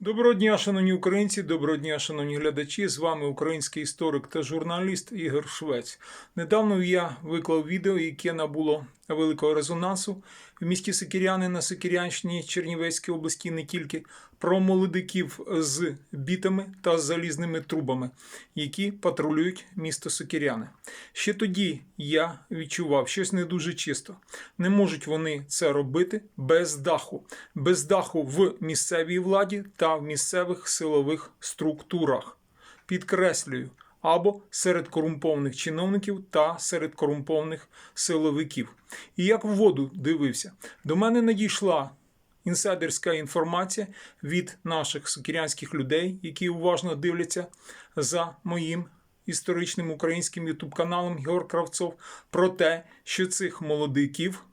Доброго дня, шановні українці, доброго дня, шановні глядачі. З вами український історик та журналіст Ігор Швець. Недавно я виклав відео, яке набуло великого резонансу в місті Сикіряни на Сикірянщині Чернівецькій області, не тільки про молодиків з бітами та залізними трубами, які патрулюють місто Сокіряни. Ще тоді я відчував щось не дуже чисто. Не можуть вони це робити без даху, без даху в місцевій владі та в місцевих силових структурах. Підкреслюю, або серед корумпованих чиновників та серед корумпованих силовиків. І як в воду дивився, до мене надійшла інсайдерська інформація від наших сокірянських людей, які уважно дивляться за моїм історичним українським ютуб каналом Георг Кравцов, про те, що цих молодиків,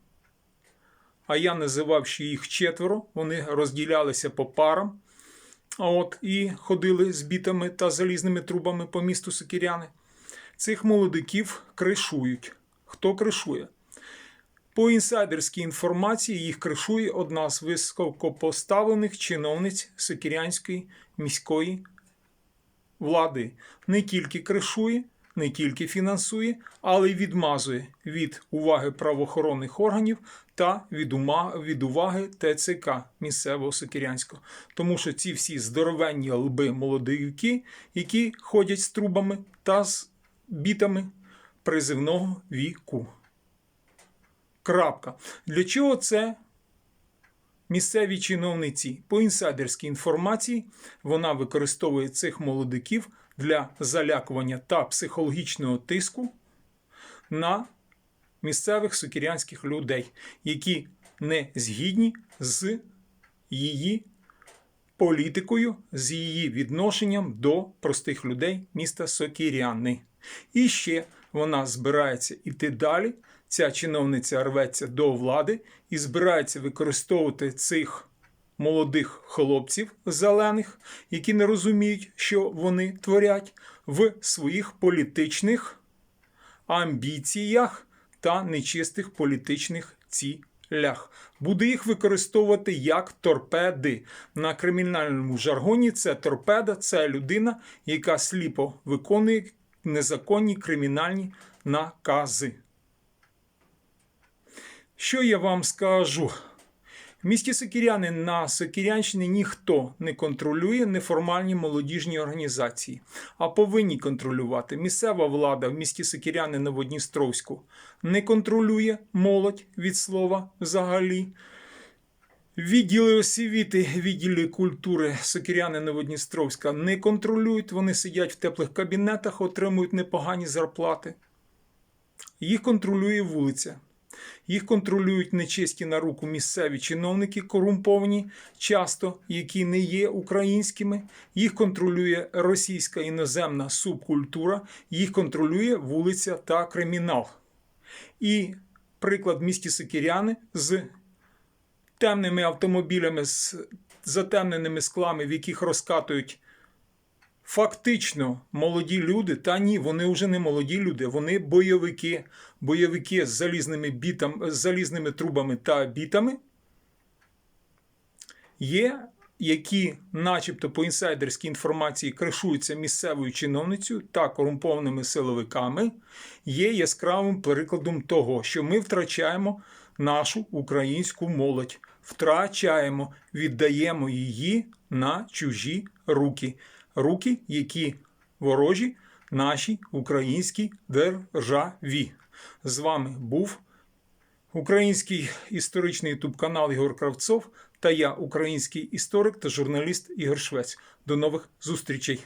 а я називав ще їх четверо, вони розділялися по парам. От і ходили з бітами та залізними трубами по місту Сокіряни. Цих молодиків кришують. Хто кришує? По інсайдерській інформації їх кришує одна з високопоставлених чиновниць Сокірянської міської влади. Не тільки кришує, не тільки фінансує, але й відмазує від уваги правоохоронних органів та від, ума, від уваги ТЦК місцевого Сокірянського. Тому що ці всі здоровенні лби молодики, які ходять з трубами та з бітами призивного віку. Крапка. Для чого це місцеві чиновниці? По інсайдерській інформації вона використовує цих молодиків для залякування та психологічного тиску на місцевих сукірянських людей, які не згідні з її політикою, з її відношенням до простих людей міста Сокіряни. І ще вона збирається іти далі. Ця чиновниця рветься до влади і збирається використовувати цих молодих хлопців зелених, які не розуміють, що вони творять в своїх політичних амбіціях та нечистих політичних цілях. Буде їх використовувати як торпеди. На кримінальному жаргоні це торпеда, це людина, яка сліпо виконує незаконні кримінальні накази. Що я вам скажу? В місті Сокіряни на Сокірянщині ніхто не контролює неформальні молодіжні організації, а повинні контролювати. Місцева влада в місті Сокіряни Новодністровську не контролює молодь від слова взагалі. Відділи освіти, відділи культури Сокіряни Новодністровська не контролюють, вони сидять в теплих кабінетах, отримують непогані зарплати. Їх контролює вулиця. Їх контролюють нечисті на руку місцеві чиновники, корумповані, часто які не є українськими. Їх контролює російська іноземна субкультура, їх контролює вулиця та кримінал. І приклад місті Сикіряни з темними автомобілями, з затемненими склами, в яких розкатують. Фактично молоді люди, та ні, вони вже не молоді люди, вони бойовики, бойовики з залізними бітам, з залізними трубами та бітами. Є, які, начебто, по інсайдерській інформації кришуються місцевою чиновницею та корумпованими силовиками, є яскравим прикладом того, що ми втрачаємо нашу українську молодь, втрачаємо, віддаємо її на чужі руки руки, які ворожі нашій українській державі. З вами був український історичний ютуб канал Ігор Кравцов та я, український історик та журналіст Ігор Швець. До нових зустрічей!